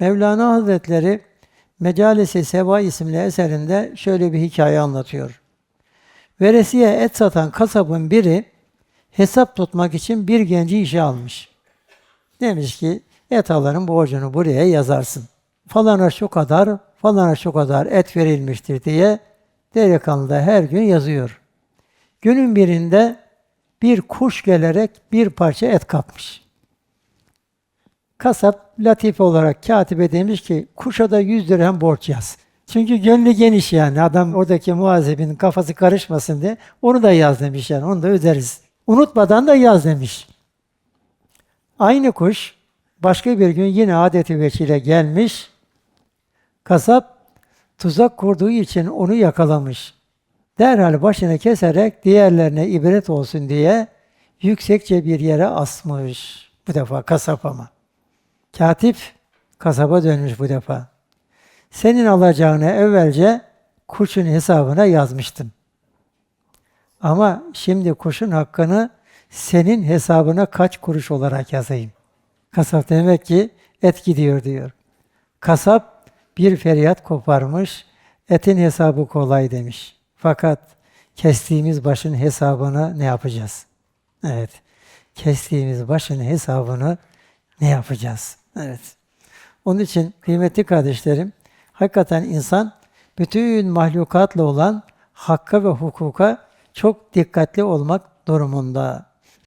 Mevlana Hazretleri Mecalisi Seba isimli eserinde şöyle bir hikaye anlatıyor. Veresiye et satan kasabın biri hesap tutmak için bir genci işe almış. Demiş ki et alanın borcunu buraya yazarsın. Falana şu kadar, falana şu kadar et verilmiştir diye delikanlı her gün yazıyor. Günün birinde bir kuş gelerek bir parça et kapmış. Kasap latif olarak katibe demiş ki kuşa da 100 dirhem borç yaz. Çünkü gönlü geniş yani adam oradaki muhasebinin kafası karışmasın diye onu da yaz demiş yani onu da öderiz. Unutmadan da yaz demiş. Aynı kuş başka bir gün yine adeti veçile gelmiş. Kasap tuzak kurduğu için onu yakalamış. Derhal başını keserek diğerlerine ibret olsun diye yüksekçe bir yere asmış. Bu defa kasap ama. Katip kasaba dönmüş bu defa. Senin alacağını evvelce kuşun hesabına yazmıştım. Ama şimdi kuşun hakkını senin hesabına kaç kuruş olarak yazayım. Kasap demek ki et gidiyor diyor. Kasap bir feryat koparmış, etin hesabı kolay demiş. Fakat kestiğimiz başın hesabını ne yapacağız? Evet, kestiğimiz başın hesabını ne yapacağız? Evet. Onun için kıymetli kardeşlerim, hakikaten insan bütün mahlukatla olan hakka ve hukuka çok dikkatli olmak durumunda.